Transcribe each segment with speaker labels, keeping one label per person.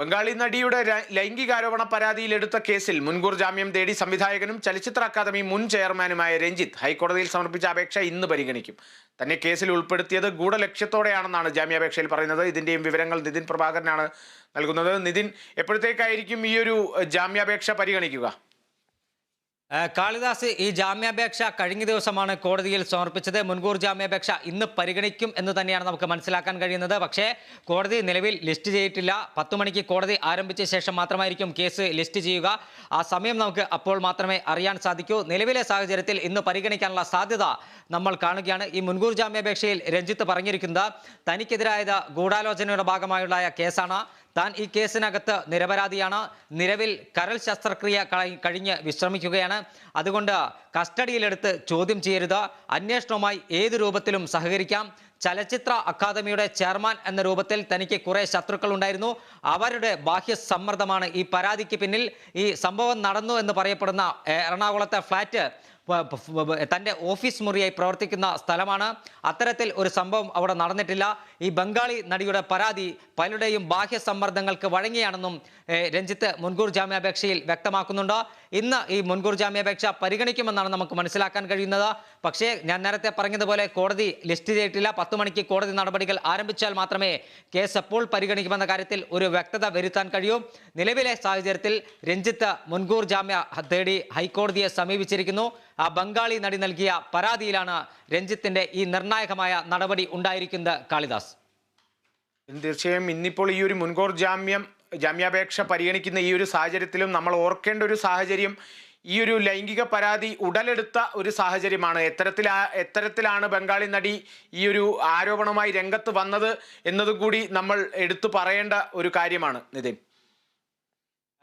Speaker 1: ബംഗാളി നടിയുടെ ലൈംഗികാരോപണ പരാതിയിൽ എടുത്ത കേസിൽ മുൻകൂർ ജാമ്യം തേടി സംവിധായകനും ചലച്ചിത്ര അക്കാദമി മുൻ ചെയർമാനുമായ രഞ്ജിത്ത് ഹൈക്കോടതിയിൽ സമർപ്പിച്ച അപേക്ഷ ഇന്ന് പരിഗണിക്കും. തന്നെ കേസിൽ ഉൾപ്പെടുത്തിയത് ഗൂഢലക്ഷ്യത്തോടെയാണെന്നാണ് ജാമ്യാപേക്ഷയിൽ പറയുന്നത്. ഇതിന്റെയും വിവരങ്ങൾ നിതിൻ പ്രഭാകരനാണ് നൽകുന്നത്. നിതിൻ എപ്പോഴത്തേക്കായിരിക്കും ഈ ഒരു ജാമ്യാപേക്ഷ പരിഗണിക്കുക?
Speaker 2: കാളിദാസ് ഈ ജാമ്യാപേക്ഷ കഴിഞ്ഞ ദിവസമാണ് കോടതിയിൽ സമർപ്പിച്ചത്. മുൻകൂർ ജാമ്യാപേക്ഷ ഇന്ന് പരിഗണിക്കും എന്ന് തന്നെയാണ് നമുക്ക് മനസ്സിലാക്കാൻ കഴിയുന്നത്. പക്ഷേ കോടതി നിലവിൽ ലിസ്റ്റ് ചെയ്തിട്ടില്ല. പത്ത് മണിക്ക് കോടതി ആരംഭിച്ച ശേഷം മാത്രമായിരിക്കും കേസ് ലിസ്റ്റ് ചെയ്യുക. ആ സമയം നമുക്ക് അപ്പോൾ മാത്രമേ അറിയാൻ സാധിക്കൂ. നിലവിലെ സാഹചര്യത്തിൽ ഇന്ന് പരിഗണിക്കാനുള്ള സാധ്യത നമ്മൾ കാണുകയാണ്. ഈ മുൻകൂർ ജാമ്യാപേക്ഷയിൽ രഞ്ജിത്ത് പറഞ്ഞിരിക്കുന്നത് തനിക്കെതിരായത് ഗൂഢാലോചനയുടെ ഭാഗമായുള്ള കേസാണ്. താൻ ഈ കേസിനകത്ത് നിരപരാധിയാണ്. നിലവിൽ കരൾ ശസ്ത്രക്രിയ കഴി- കഴിഞ്ഞ് വിശ്രമിക്കുകയാണ്. അതുകൊണ്ട് കസ്റ്റഡിയിലെടുത്ത് ചോദ്യം ചെയ്യരുത്. അന്വേഷണവുമായി ഏത് രൂപത്തിലും സഹകരിക്കാം. ചലച്ചിത്ര അക്കാദമിയുടെ ചെയർമാൻ എന്ന രൂപത്തിൽ തനിക്ക് കുറെ ശത്രുക്കൾ ഉണ്ടായിരുന്നു. അവരുടെ ബാഹ്യ സമ്മർദ്ദമാണ് ഈ പരാതിക്ക് പിന്നിൽ. ഈ സംഭവം നടന്നു എന്ന് പറയപ്പെടുന്ന എറണാകുളത്തെ ഫ്ളാറ്റ് തന്റെ ഓഫീസ് മുറിയായി പ്രവർത്തിക്കുന്ന സ്ഥലമാണ്. അത്തരത്തിൽ ഒരു സംഭവം അവിടെ നടന്നിട്ടില്ല. ഈ ബംഗാളി നടിയുടെ പരാതി പലരുടെയും ബാഹ്യ സമ്മർദ്ദങ്ങൾക്ക് വഴങ്ങിയാണെന്നും രഞ്ജിത്ത് മുൻകൂർ ജാമ്യാപേക്ഷയിൽ വ്യക്തമാക്കുന്നുണ്ട്. ഇന്ന് ഈ മുൻകൂർ ജാമ്യാപേക്ഷ പരിഗണിക്കുമെന്നാണ് നമുക്ക് മനസ്സിലാക്കാൻ കഴിയുന്നത്. പക്ഷേ ഞാൻ നേരത്തെ പറഞ്ഞതുപോലെ കോടതി ലിസ്റ്റ് ചെയ്തിട്ടില്ല. പത്ത് മണിക്ക് കോടതി നടപടികൾ ആരംഭിച്ചാൽ മാത്രമേ കേസ് എപ്പോൾ പരിഗണിക്കുമെന്ന കാര്യത്തിൽ ഒരു വ്യക്തത വരുത്താൻ കഴിയൂ. നിലവിലെ സാഹചര്യത്തിൽ രഞ്ജിത്ത് മുൻകൂർ ജാമ്യ തേടി ഹൈക്കോടതിയെ സമീപിച്ചിരിക്കുന്നു. ആ ബംഗാളി നടി നൽകിയ പരാതിയിലാണ് രഞ്ജിത്തിന്റെ ഈ നിർണായകമായ നടപടി ഉണ്ടായിരിക്കുന്നത് കാളിദാസ്.
Speaker 1: തീർച്ചയായും ഇന്നിപ്പോൾ ഈ ഒരു മുൻകൂർ ജാമ്യം ജാമ്യാപേക്ഷ പരിഗണിക്കുന്ന ഈ ഒരു സാഹചര്യത്തിലും നമ്മൾ ഓർക്കേണ്ട ഒരു സാഹചര്യം ഈ ഒരു ലൈംഗിക പരാതി ഉടലെടുത്ത ഒരു സാഹചര്യമാണ്. എത്തരത്തിലാ എത്തരത്തിലാണ് ബംഗാളി നടി ഈ ഒരു ആരോപണവുമായി രംഗത്ത് വന്നത് കൂടി നമ്മൾ എടുത്തു പറയേണ്ട ഒരു കാര്യമാണ് നിതിൻ.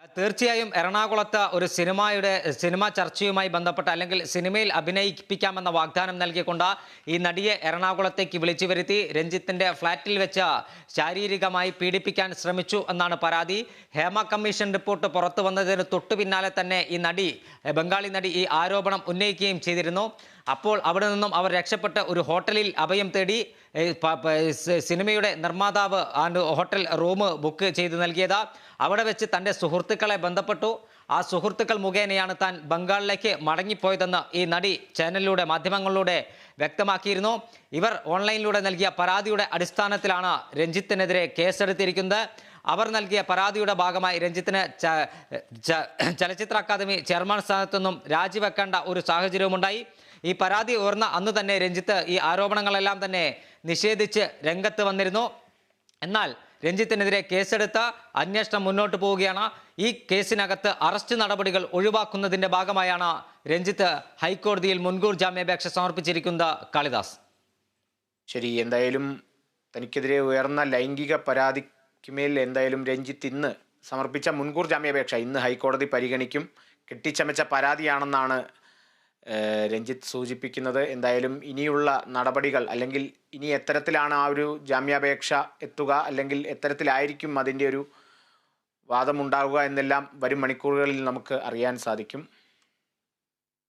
Speaker 2: തീർച്ചയായും എറണാകുളത്ത് ഒരു സിനിമയുടെ സിനിമ ചർച്ചയുമായി ബന്ധപ്പെട്ട് അല്ലെങ്കിൽ സിനിമയിൽ അഭിനയിപ്പിക്കാമെന്ന വാഗ്ദാനം നൽകിക്കൊണ്ട് ഈ നടിയെ എറണാകുളത്തേക്ക് വിളിച്ചു വരുത്തി രഞ്ജിത്തിന്റെ ഫ്ളാറ്റിൽ വെച്ച് ശാരീരികമായി പീഡിപ്പിക്കാൻ ശ്രമിച്ചു എന്നാണ് പരാതി. ഹേമ കമ്മീഷൻ റിപ്പോർട്ട് പുറത്തു വന്നതിന് തൊട്ടു പിന്നാലെ തന്നെ ഈ നടി ബംഗാളി നടി ഈ ആരോപണം ഉന്നയിക്കുകയും ചെയ്തിരുന്നു. അപ്പോൾ അവിടെ നിന്നും അവർ രക്ഷപ്പെട്ട് ഒരു ഹോട്ടലിൽ അഭയം തേടി സിനിമയുടെ നിർമ്മാതാവ് ആണ്ട് ഹോട്ടൽ റൂം ബുക്ക് ചെയ്ത് നൽകിയതാ. അവിടെ വെച്ച് തന്റെ സുഹൃത്തുക്കളെ ബന്ധപ്പെട്ടു. ആ സുഹൃത്തുക്കൾ മുഖേനയാണ് താൻ ബംഗാളിലേക്ക് മടങ്ങിപ്പോയതെന്ന് ഈ നടി ചാനലിലൂടെ മാധ്യമങ്ങളിലൂടെ വ്യക്തമാക്കിയിരുന്നു. ഇവർ ഓൺലൈനിലൂടെ നൽകിയ പരാതിയുടെ അടിസ്ഥാനത്തിലാണ് രഞ്ജിത്തിനെതിരെ കേസെടുത്തിരിക്കുന്നത്. അവർ നൽകിയ പരാതിയുടെ ഭാഗമായി രഞ്ജിത്തിന് ചലച്ചിത്ര അക്കാദമി ചെയർമാൻ സ്ഥാനത്തു നിന്നും രാജിവെക്കേണ്ട ഒരു സാഹചര്യവുമുണ്ടായി. ഈ പരാതി ഉയർന്ന അന്ന് തന്നെ രഞ്ജിത്ത് ഈ ആരോപണങ്ങളെല്ലാം തന്നെ നിഷേധിച്ച് രംഗത്ത് വന്നിരുന്നു. എന്നാൽ രഞ്ജിത്തിനെതിരെ കേസെടുത്ത അന്വേഷണം മുന്നോട്ട് പോവുകയാണ്. ഈ കേസിനകത്ത് അറസ്റ്റ് നടപടികൾ ഒഴിവാക്കുന്നതിന്റെ ഭാഗമായാണ് രഞ്ജിത്ത് ഹൈക്കോടതിയിൽ മുൻകൂർ ജാമ്യാപേക്ഷ സമർപ്പിച്ചിരിക്കുന്നത് കാളിദാസ്.
Speaker 1: ശരി എന്തായാലും തനിക്കെതിരെ ഉയർന്ന ലൈംഗിക പരാതിക്കുമേൽ എന്തായാലും രഞ്ജിത്ത് ഇന്ന് സമർപ്പിച്ച മുൻകൂർ ജാമ്യാപേക്ഷ ഇന്ന് ഹൈക്കോടതി പരിഗണിക്കും. കെട്ടിച്ചമച്ച പരാതിയാണെന്നാണ് രഞ്ജിത്ത് സൂചിപ്പിക്കുന്നത്. എന്തായാലും ഇനിയുള്ള നടപടികൾ അല്ലെങ്കിൽ ഇനി എത്തരത്തിലാണ് ആ ഒരു ജാമ്യാപേക്ഷ എത്തുക അല്ലെങ്കിൽ എത്തരത്തിലായിരിക്കും അതിന്റെ ഒരു വാദമുണ്ടാകുക എന്നെല്ലാം വരും മണിക്കൂറുകളിൽ നമുക്ക് അറിയാൻ സാധിക്കും.